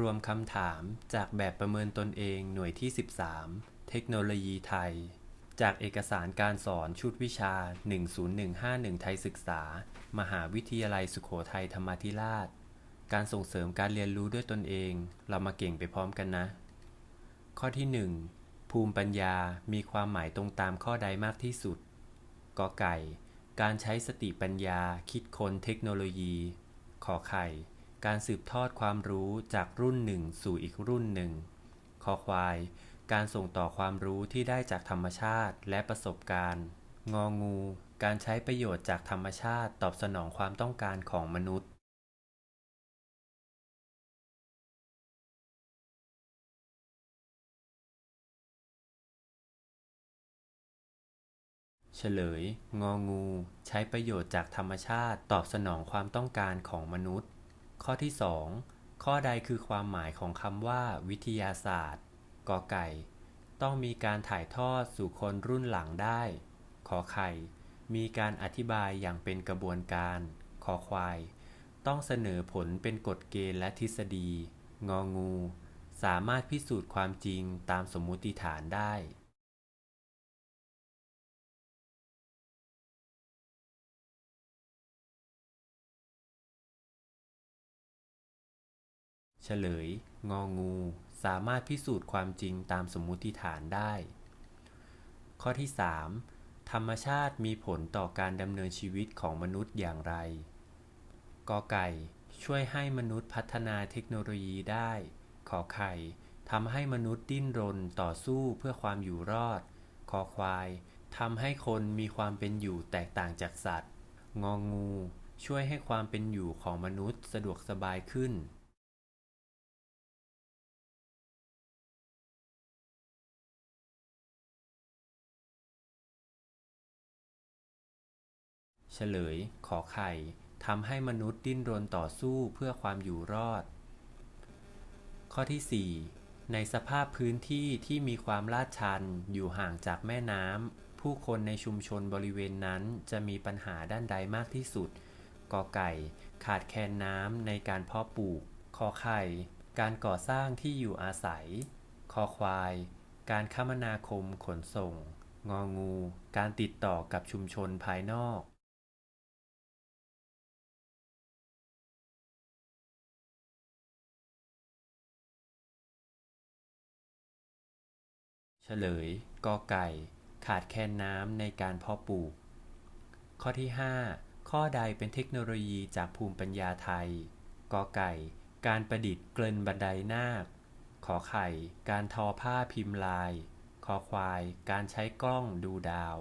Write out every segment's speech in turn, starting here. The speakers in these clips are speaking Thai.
รวมคำถามจากแบบประเมินตนเองหน่วยที่ 13 เทคโนโลยีไทย จากเอกสารการสอนชุดวิชา 10151 ไทยศึกษา มหาวิทยาลัยสุโขทัยธรรมาธิราช การส่งเสริมการเรียนรู้ด้วยตนเอง เรามาเก่งไปพร้อมกันนะ ข้อที่ 1 ภูมิปัญญามีความหมายตรงตามข้อใดมากที่สุดกอไก่ การใช้สติปัญญาคิดค้นเทคโนโลยี ขอไข่ การสืบทอดความรู้จากรุ่นหนึ่งสู่อีกรุ่นหนึ่ง คอควาย การส่งต่อความรู้ที่ได้จากธรรมชาติและประสบการณ์ งองู การใช้ประโยชน์จากธรรมชาติตอบสนองความต้องการของมนุษย์ เฉลย งองู ใช้ประโยชน์จากธรรมชาติตอบสนองความต้องการของมนุษย์ ข้อที่ 2 ข้อใดคือความหมายของคำว่า วิทยาศาสตร์ กอไก่ ต้องมีการถ่ายทอดสู่คนรุ่นหลังได้ ขอไข่ มีการอธิบายอย่างเป็นกระบวนการคอควาย ต้องเสนอผลเป็นกฎเกณฑ์และทฤษฎี งองู สามารถพิสูจน์ความจริงตามสมมุติฐานได้ ฉลย งองู สามารถพิสูจน์ความจริงตามสมมุติฐานได้ ข้อที่ 3 ธรรมชาติมีผลต่อการดำเนินชีวิตของมนุษย์อย่างไร กอไก่ ช่วยให้มนุษย์พัฒนาเทคโนโลยีได้ ขอไข่ทำให้มนุษย์ดิ้นรนต่อสู้เพื่อความอยู่รอด คอควายทำให้คนมีความเป็นอยู่แตกต่างจากสัตว์ งองู ช่วยให้ความเป็นอยู่ของมนุษย์สะดวกสบายขึ้น ฉลย ขอไข่ทำให้มนุษย์ดิ้นรนต่อสู้เพื่อความอยู่รอด ข้อที่ 4 ในสภาพพื้นที่ที่มีความลาดชันอยู่ห่างจากแม่น้ำผู้คนในชุมชนบริเวณนั้นจะมีปัญหาด้านใดมากที่สุดกอไก่ ขาดแคลนน้ำในการเพาะปลูกขอไข่ การก่อสร้างที่อยู่อาศัยคอควาย การคมนาคมขนส่ง งองู การติดต่อกับชุมชนภายนอก ฉลยกอไก่ ขาดแคลนน้ำในการเพาะปลูก ข้อที่ 5 ข้อใดเป็นเทคโนโลยีจากภูมิปัญญาไทย กอไก่ การประดิษฐ์เกลินบันไดนาค ขอไข่ การทอผ้าพิมพ์ลาย คอควาย การใช้กล้องดูดาว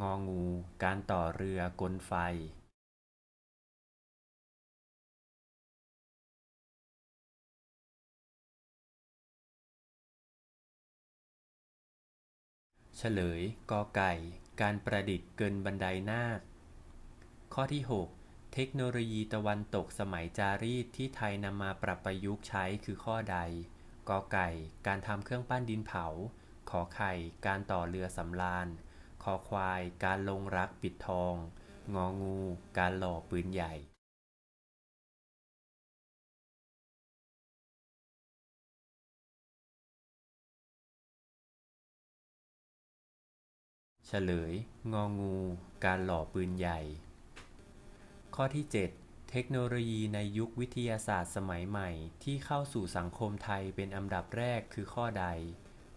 งองู การต่อเรือกลไฟ เฉลยกอไก่ การประดิษฐ์เกินบันไดนาค ข้อที่ 6 เทคโนโลยีตะวันตกสมัยจารีตที่ไทยนำมาปรับประยุกต์ใช้คือข้อใด กอไก่ การทำเครื่องปั้นดินเผา ขอไข่ การต่อเรือสำราญ คอควาย การลงรักปิดทอง งองู การหล่อปืนใหญ่ เฉลย งองู การหล่อปืนใหญ่ ข้อที่ 7 เทคโนโลยีในยุควิทยาศาสตร์สมัยใหม่ ที่เข้าสู่สังคมไทยเป็นอันดับแรกคือข้อใด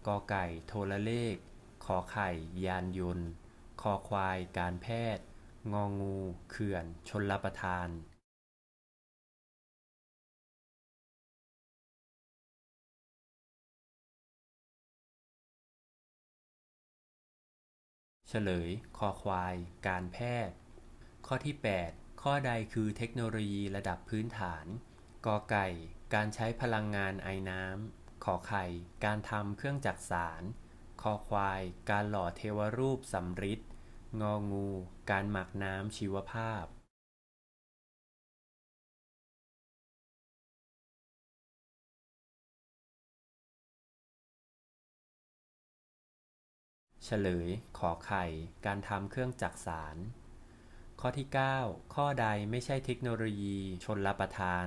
กอไก่ โทรเลข ขอไข่ ยานยนต์ คอควาย การแพทย์ งองู เขื่อน ชนลประทาน เฉลย คอควาย การแพทย์ ข้อที่ 8 ข้อใดคือเทคโนโลยีระดับพื้นฐาน กอไก่ การใช้พลังงานไอน้ำ ขอไข่ การทำเครื่องจักสารคอควาย การหล่อเทวรูปสำริดงองู การหมักน้ำชีวภาพ ฉลย ขอไข่ การทำเครื่องจักสานข้อที่ 9 ข้อใดไม่ใช่เทคโนโลยีชนรับประทาน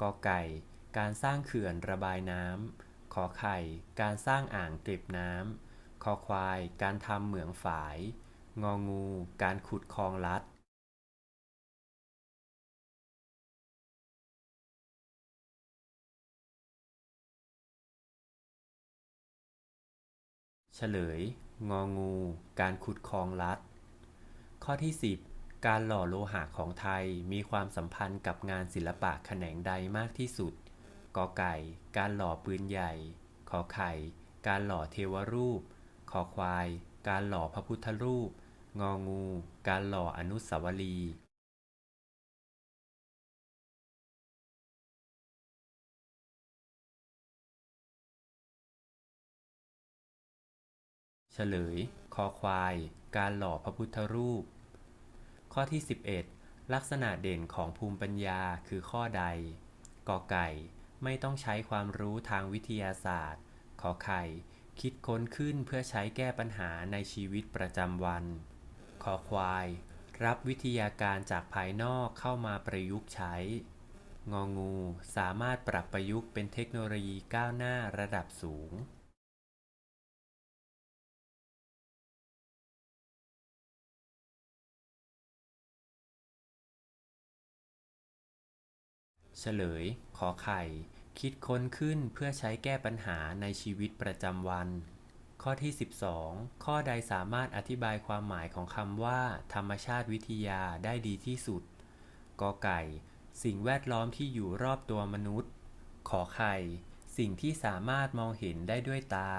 กอไก่ การสร้างเขื่อนระบายน้ำ ขอไข่ การสร้างอ่างเก็บน้ำ คอควาย การทำเหมืองฝาย งองู การขุดคลองลัดเฉลย งองู การขุดคลองลัด ข้อที่ 10 การหล่อโลหะของไทยมีความสัมพันธ์กับงานศิลปะแขนงใดมากที่สุด กอไก่ การหล่อปืนใหญ่ ขอไข่ การหล่อเทวรูป ขอควาย การหล่อพระพุทธรูป งองู การหล่ออนุสาวรีย์ เฉลย คอควาย การหล่อพระพุทธรูป ข้อที่ 11 ลักษณะเด่นของภูมิปัญญาคือข้อใด กอไก่ ไม่ต้องใช้ความรู้ทางวิทยาศาสตร์ ขอไข่ คิดค้นขึ้นเพื่อใช้แก้ปัญหาในชีวิตประจำวันขอควาย รับวิทยาการจากภายนอกเข้ามาประยุกต์ใช้ งองู สามารถปรับประยุกต์เป็นเทคโนโลยีก้าวหน้าระดับสูง เฉลย ขอไข่ คิดค้นขึ้นเพื่อใช้แก้ปัญหาในชีวิตประจำวัน ข้อที่ 12 ข้อใดสามารถอธิบายความหมายของคำว่า ธรรมชาติวิทยาได้ดีที่สุด กอไก่ สิ่งแวดล้อมที่อยู่รอบตัวมนุษย์ ขอไข่ สิ่งที่สามารถมองเห็นได้ด้วยตา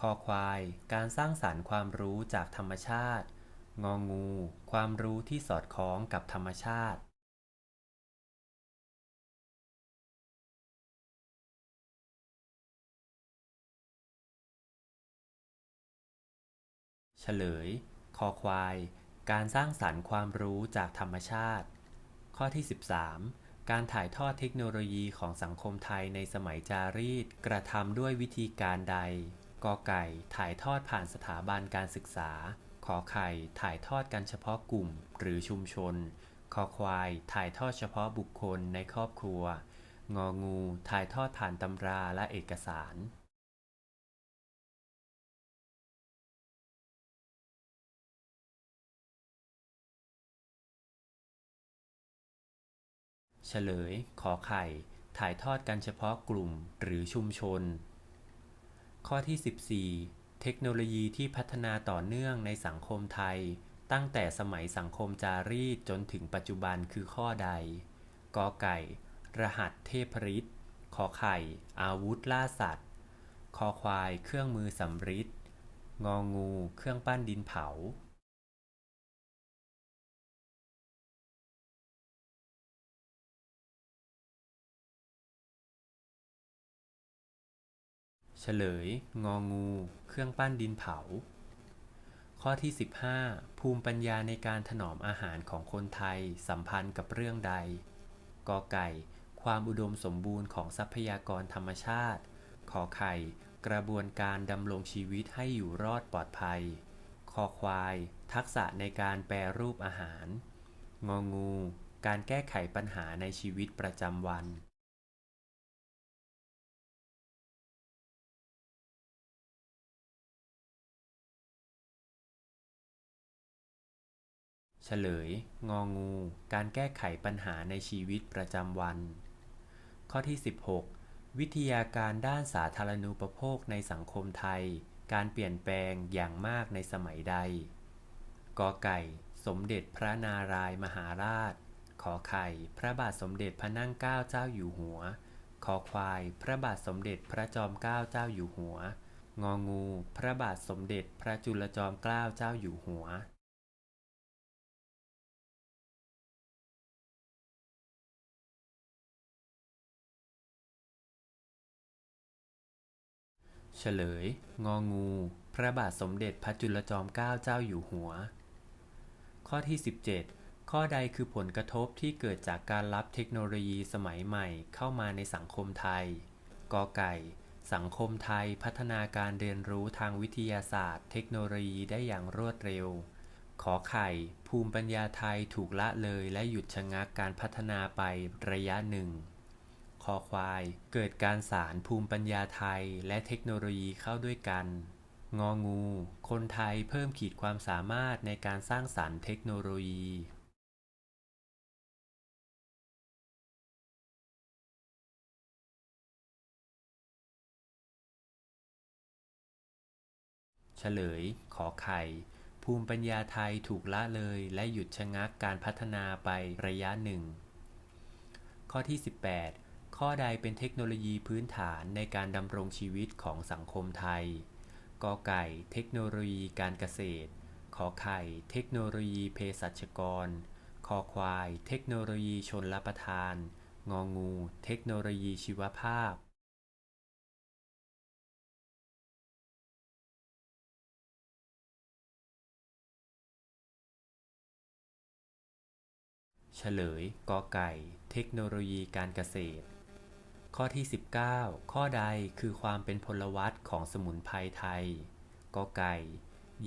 คอควาย การสร้างสรรค์ความรู้จากธรรมชาติ งองู ความรู้ที่สอดคล้องกับธรรมชาติ เฉลย คอควาย การสร้างสรรค์ความรู้จากธรรมชาติ ข้อที่ 13 การถ่ายทอดเทคโนโลยีของสังคมไทยในสมัยจารีต กระทำด้วยวิธีการใดกอไก่ ถ่ายทอดผ่านสถาบันการศึกษา ขอไข่ ถ่ายทอดกันเฉพาะกลุ่ม หรือชุมชน คอควาย ถ่ายทอดเฉพาะบุคคลในครอบครัว งองู ถ่ายทอดผ่านตำราและเอกสาร เฉลย ขอไข่ ถ่ายทอดกันเฉพาะกลุ่มหรือชุมชน ข้อที่ 14 เทคโนโลยีที่พัฒนาต่อเนื่องในสังคมไทย ตั้งแต่สมัยสังคมจารีตจนถึงปัจจุบันคือข้อใด กอไก่ รหัสเทพฤทธิ์ขอไข่ อาวุธล่าสัตว์ คอควาย เครื่องมือสำริดงองู เครื่องปั้นดินเผา เฉลย งองู เครื่องปั้นดินเผา ข้อที่ 15 ภูมิปัญญาในการถนอมอาหารของคนไทยสัมพันธ์กับเรื่องใด กอไก่ ความอุดมสมบูรณ์ของทรัพยากรธรรมชาติ ขอไข่ กระบวนการดำรงชีวิตให้อยู่รอดปลอดภัย คอควาย ทักษะในการแปรรูปอาหาร งองู การแก้ไขปัญหาในชีวิตประจำวัน เฉลย งองู การแก้ไขปัญหาในชีวิตประจำวัน ข้อที่ 16 วิทยาการด้านสาธารณูปโภคในสังคมไทย การเปลี่ยนแปลงอย่างมากในสมัยใด กอไก่ สมเด็จพระนารายมหาราช ขอไข่ พระบาทสมเด็จพระนั่งเกล้าเจ้าอยู่หัวคอควาย พระบาทสมเด็จพระจอมเกล้าเจ้าอยู่หัว งองู พระบาทสมเด็จพระจุลจอมเกล้าเจ้าอยู่หัว เฉลย งองู พระบาทสมเด็จพระจุลจอมเกล้าเจ้าอยู่หัว ข้อที่ 17 ข้อใดคือผลกระทบที่เกิดจากการรับเทคโนโลยีสมัยใหม่เข้ามาในสังคมไทย กอไก่ สังคมไทยพัฒนาการเรียนรู้ทางวิทยาศาสตร์ เทคโนโลยีได้อย่างรวดเร็ว ขอไข่ ภูมิปัญญาไทยถูกละเลยและหยุดชะงักการพัฒนาไประยะหนึ่ง อควาย เกิดการสารภูมิปัญญาไทยและเทคโนโลยีเข้าด้วยกัน งองู คนไทยเพิ่มขีดความสามารถในการสร้างสรรค์เทคโนโลยี เฉลย ขอไข่ภูมิปัญญาไทยถูกละเลยและหยุดชะงักการพัฒนาไประยะหนึ่ง ข้อที่ 18 ข้อใดเป็นเทคโนโลยีพื้นฐานในการดำรงชีวิตของสังคมไทย กอไก่ เทคโนโลยีการเกษตร ขอไข่ เทคโนโลยีเภสัชกร คอควาย เทคโนโลยีชนรับประทาน งองู เทคโนโลยีชีวภาพเฉลย กอไก่ เทคโนโลยีการเกษตร ข้อที่ 19 ข้อใดคือความเป็นพลวัตของสมุนไพรไทยกอไก่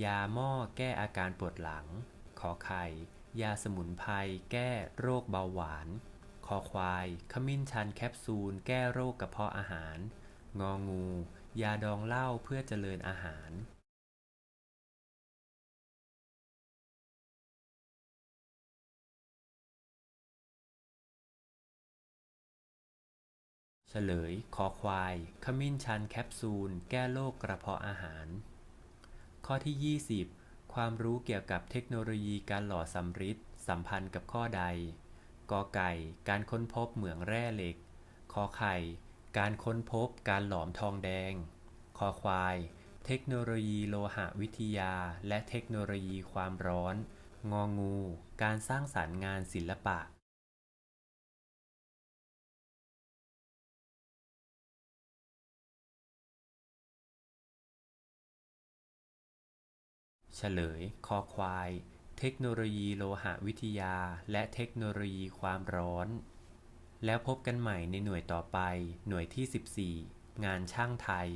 ยาหม้อแก้อาการปวดหลัง ขอไข่ ยาสมุนไพรแก้โรคเบาหวาน คอควาย ขมิ้นชันแคปซูล แก้โรคกระเพาะอาหาร งองู ยาดองเหล้าเพื่อเจริญอาหาร เฉลย คอควาย ขมิ้นชันแคปซูล แก้โรคกระเพาะอาหาร ข้อที่ 20 ความรู้เกี่ยวกับเทคโนโลยีการหล่อสำริดสัมพันธ์กับข้อใด กอไก่ การค้นพบเหมืองแร่เหล็กขอไข่ การค้นพบการหลอมทองแดง คอควาย เทคโนโลยีโลหะวิทยา และเทคโนโลยีความร้อน งองู การสร้างสรรค์งานศิลปะ ฉลย คอควาย เทคโนโลยีโลหะวิทยา และเทคโนโลยีความร้อน แล้วพบกันใหม่ในหน่วยต่อไป หน่วยที่ 14 งานช่างไทย